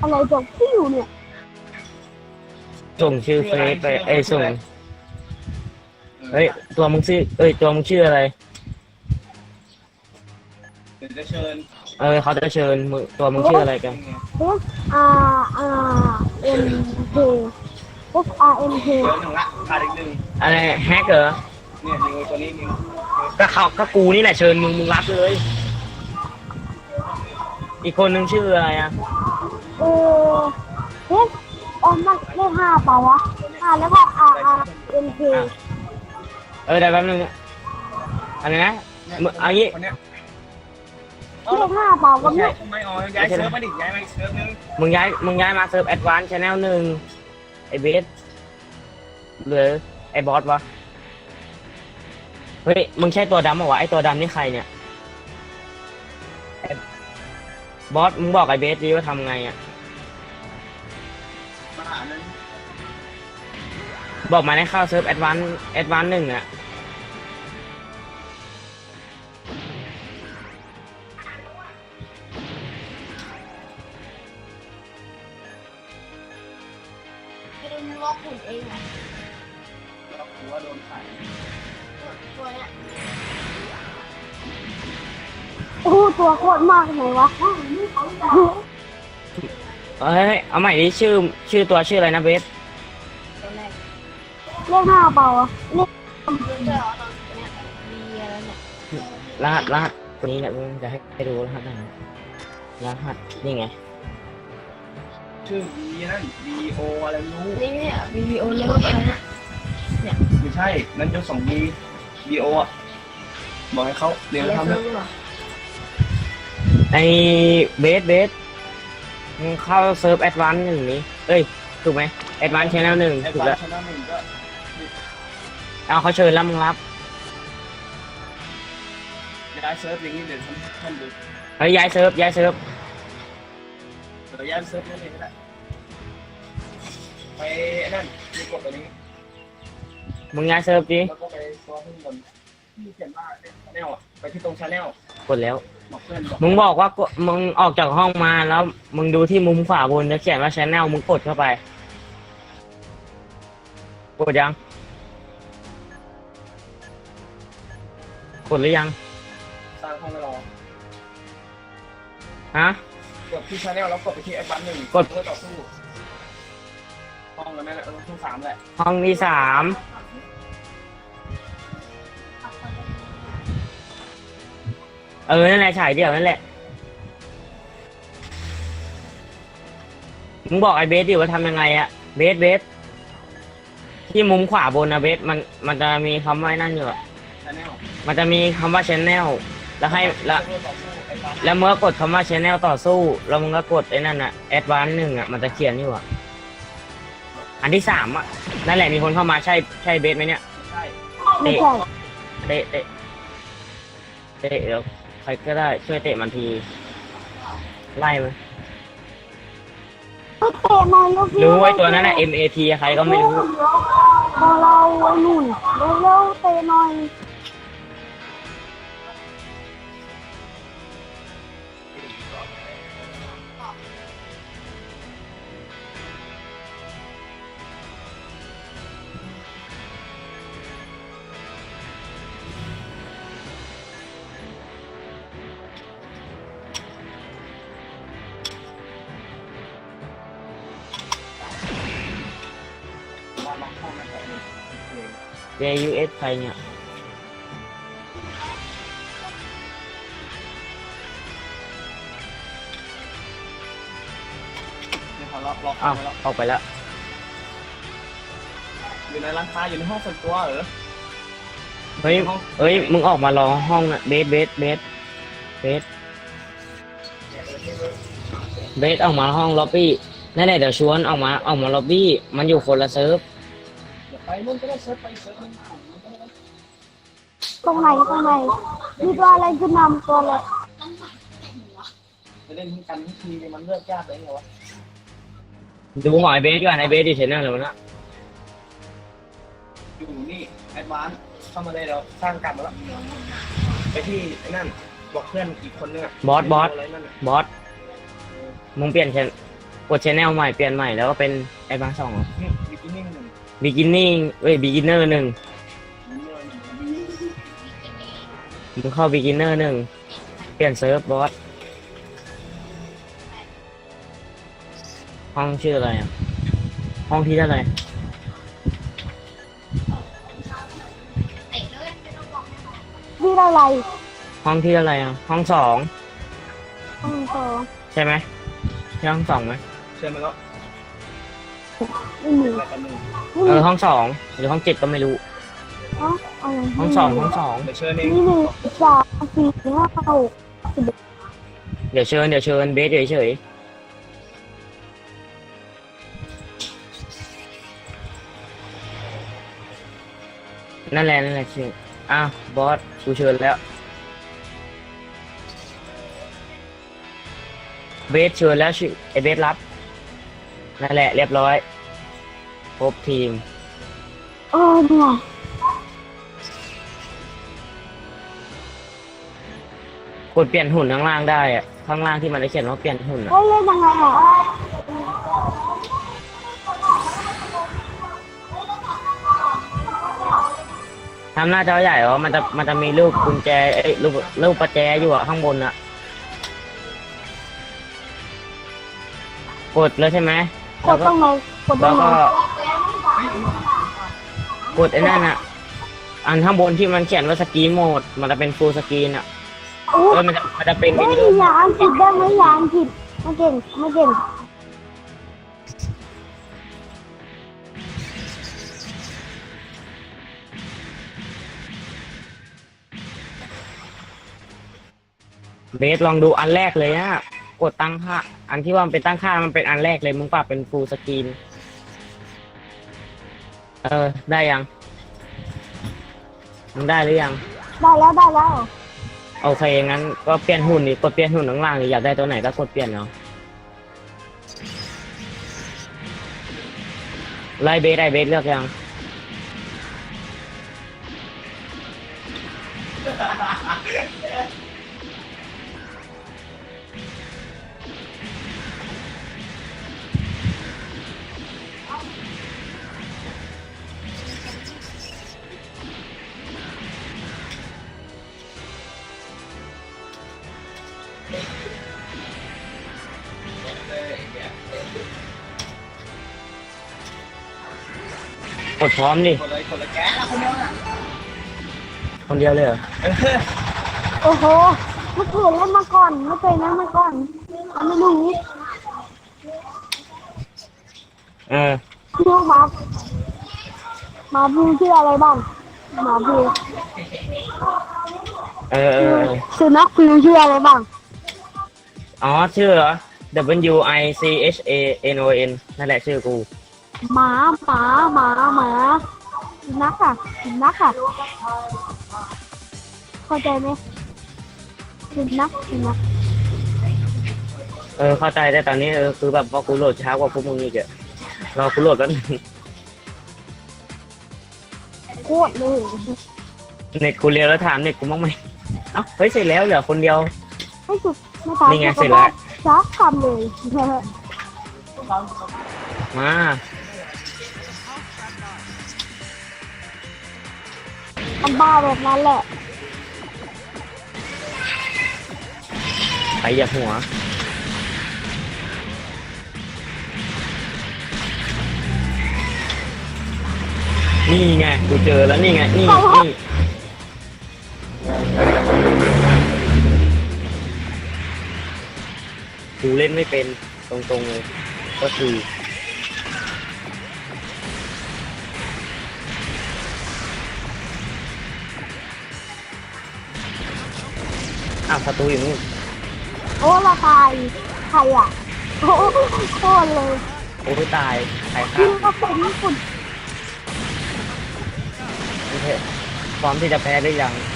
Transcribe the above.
อะไรจากพี่อยู่เนี่ย ส่งชื่อเฟซไปเอ้ยส่งเฮ้ยตัวมึงชื่อเอ้ยตัวมึงชื่ออะไร เดี๋ยวจะเชิญเออเขาจะเชิญมึงตัวมึงชื่ออะไรกัน F R R M K F R M K เดี๋ยวหนึ่งละขาดอีกหนึ่งอะไรแฮกเหรอเนี่ยนิวตัวนี้นิวก็เขาก็กูนี่แหละเชิญมึงมึงรับเลย อีกคนนึงชื่ออะไรอะ เออ F อ๋อมันเลขห้าเปล่าวะห้าแล้วก็ R R M K เออเดี๋ยวแป๊บนึงอะไรนะมึงเอางี้ คนเนี้ยเลขห้าเปล่าก็ไม่ไม่ใช่ไม่เอาย้ายเซิร์ฟมาดิย้ายมาอีกเซิร์ฟนึงมึงย้ายมึงย้ายมาเซิร์ฟแอดวานซ์ชแนลหนึ่งไอเบสหรือไอบอสวะเฮ้ยมึงใช่ตัวดำเหรอวะไอตัวดำนี่ใครเนี่ยไอ้บอสมึงบอกไอเบสดิว่าทำไงอะ บอกมาให้เข้าเซิร์ฟแอดวานแอดวานหนึ่งอะเป็นล็อกหุ่นเองอะเราถือว่าโดนขายตัวเนี้ยโอ้โหตัวโคตรมากเลยวะเฮ้ยเอาใหม่ดิชื่อชื่อตัวชื่ออะไรนะเบส เลขห้าเปล่าวะเลขรหัสรหัสตัวนี้แหละมึงจะให้ให้ดูรหัสหน่อยรหัสนี่ไงชื่อ V นั่น V O อะไรไม่รู้นี่เนี่ยวิดีโอเล็กไปนะไม่ใช่ นั่นยกสอง V V O อะบอกให้เขาเรียนทำเถอะไอเบสเบสมึงเข้าเซิร์ฟแอดวานหนึ่งนี้ เอ้ย ถูกไหมแอดวานชแนลหนึ่งแอดถูกวานแล้ว ซ์ชนะหนึ่งก็ เอาเขาเชิญแล้วมึงรับย้ายเซิร์ฟอย่างนี้เดี๋ยวทำท่านดูเฮ้ยย้ายเซิร์ฟย้ายเซิร์ฟเดี๋ยวย้ายเซิร์ฟนั่นเองก็ได้ไปนั่นมีกดตัวนี้มึงย้ายเซิร์ฟดิแล้วก็ไปตัวข้างบนที่เขียนว่าชาแนลอะไปที่ตรงชาแนลกดแล้ว บอกเพื่อนบอกมึงบอกว่ากดมึงออกจากห้องมาแล้ว มึงดูที่มุมขวาบนจะเขียนว่าชแนลมึงกดเข้าไปกดยัง กดหรือยัง สร้างห้องไว้รอฮะ กดที่ชาแนลแล้วกดไปที่แอดวันหนึ่งกด เพื่อต่อสู้ห้องแล้วนั่นแหละเออห้องสามแหละห้องที่สามเออ นั่นแหละฉายเดี่ยวนั่นแหละ มึงบอกไอ้เบสดิว่าทำยังไงอะเบสเบสที่มุมขวาบนนะเบสมันมันจะมีคำว่าไอ้นั่นอยู่อะ ชาแนลมันจะมีคำว่า channel แล้วให้แล้วเพื่อต่อสู้แอดวันแล้วเมื่อกดคำว่า channel ต่อสู้ แล้วมึงก็กดไอ้นั่นอะ advance หนึ่งอะมันจะเขียนอยู่อะอันที่สามอะนั่นแหละมีคนเข้ามาใช่ใช่เบสไหมเนี่ยใช่ไม่ใช่เตะเตะเตะเดี๋ยวใครก็ได้ช่วยเตะมันที ไล่มันไม่เตะมาแล้วพี่รู้ไว้ตัวนั้นน่ะ MAT ใครก็ไม่รู้พอเราไอ้นุ่นเร็วๆเตะหน่อย ล็อกห้องนั่นแหละโอเค JUS ใครเนี่ยนี่เขาล็อกล็อกห้อ้าอวงไว้แล้วออกไปแล้ว อยู่ในร้านค้าอยู่ในห้องส่วนตัวเหรอเฮ้ยเฮ้ย มึงออกมารอห้องนะเบสเบสเบสเบสเบสออกมาห้องล็อบบี้นั่นแหละเดี๋ยวชวนออกมาออกมาล็อบบี้ มันอยู่คนละเซิร์ฟเดี๋ยว ไปนู่นก็ได้เซิร์ฟไปเซิร์ฟมันอ่านมันก็ได้ตรงไหนตรงไหนมีตัวอะไรขึ้นนำตัวเลยจะเล่นทั้งกันทั้งทีมมันเลือกยากเลยไงวะดูหมอยเบสก่อนไอเบสดิเทนเนอร์เลยวะนะอยู่นี่แอดวานซ์เข้ามาเลยเราสร้างกรรมมาแล้ว ไปที่ไอ้นั่นบอกเพื่อนอีกคนนึงอะบอสบอสอะไรนั่นอะบอสมึงเปลี่ยนเชนกดชแนลใหม่เปลี่ยนใหม่แล้วก็เป็นไอ้บางสองนี่บิกินิ่งหนึ่งบิกิ นิ่งเอ้ยบิกินเนอร์หนึ่งมึงเข้าบิกินเนอร์หนึ่งเปลี่ยนเซิร์ฟบอสห้องชื่ออะไรอะ ห้องที่เท่าไหร่ที่อะไรห้องที่เท่าไหร่อะ ห้องสอง ห้องสองใช่ไหมใช่ห้องสองไหม เชิญมาแล้ว ไม่มีอะไรกันหนึ่งไม่เอมีอห้องสองหรือห้องเจ็ดก็ไม่รู้ ห้องอะไรห้องสองห้องสองเดี๋ยวเชิญเองนี่หนึ่งสองสี่ห้าหกเดี๋ยวเชิญเดี๋ยวเชิญเบสเฉยๆนั่นแหละนั่นแหละชื่ออ้าวบอสกูเชิญแล้ว เบสเชิญแล้วชื่อไอเบสรับนั่นแหละเรียบร้อย ครบทีมเออเนี่ยกดเปลี่ยนหุ่นข้างล่างได้อะข้างล่างที่มันได้เขียนว่าเปลี่ยนหุ่นอะเฮ้ยเล่นยังไงอะทำหน้าจอใหญ่เหรอมันจะมันจะมีรูปกุญแจเอ้ยรูปรูปประแจอยู่อะข้างบนอะกดแล้วใช่ไหมกดตรงไหนกดตรแล้วงไหนก็ กดไอ้นั่นอะอันข้างบนที่มันเขียนว่าสกรีนโหมด มันจะเป็นฟูลสกรีนอะอู้เออมันจะมันจะเป็นเฮ้วิยดีโออย่าอังกฤษได้ไหมอย่าอังกฤษไม่เก่งไม่เก่งเบสลองดูอันแรกเลยอะกดตั้งค่า อันที่ว่ามันเป็นตั้งค่ามันเป็นอันแรกเลยมึงปรับเป็นฟูลสกรีน เออ ได้ยังมึงได้หรือยัง ได้แล้วได้แล้วโอเค งั้นก็เปลี่ยนหุ่นดิกดเปลี่ยนหุ่นข้างล่างดิอยากได้ตัวไหนก็กดเปลี่ยนเนาะไล่เบสไล่เบสเลือกยัง ดพร้อมดิคนเลยคนละแก๊สละคนเดียวน่ะคนเดียวเลยเหรอโอ้โหไม่เคยเล่นมาก่อนไม่เคยเล่นมาก่อนทำไม่รู้เออเรื่องมาหมาบูชื่ออะไรบ้างหมาบูเออเออเออสุนัขฟิวชื่ออะไรบ้างอ๋อชื่อเหรอ W I C H A N O N นั่นแหละชื่อกู หมาหมาหมาหมาสุนัขอะสุนัขอะเข้าใจไหมสุนัขสุนัขเออเข้าใจแต่ตอนนี้เออคือแบบพอกูโหลดช้ากว่าพวกมึงอีกอะรอกูโหลดแป๊บนึงโคตรเลยเน็ตกูเร็วแล้วถามเน็ตกูบ้างไหมเอ้าเฮ้ยเสร็จแล้วเหลือคนเดียว ไม่สุดไม่ตายนี่ไงเสร็จแล้ว ซักคำเลย มา มันบ้าแบบนั้นแหละ ไปอย่าหัว นี่ไงกูเจอแล้วนี่ไง นี่นี่กูเล่นไม่เป็นตรงๆเลย ก็คือ อ้าวประตูอยู่นู่นโอ้ละตายใครอะโอ้โคตรเลยโอ้ยตายใครฆ่ายิงก็เป็นญี่ปุ่นโอเคพร้อมที่จะแพ้ได้ยังพ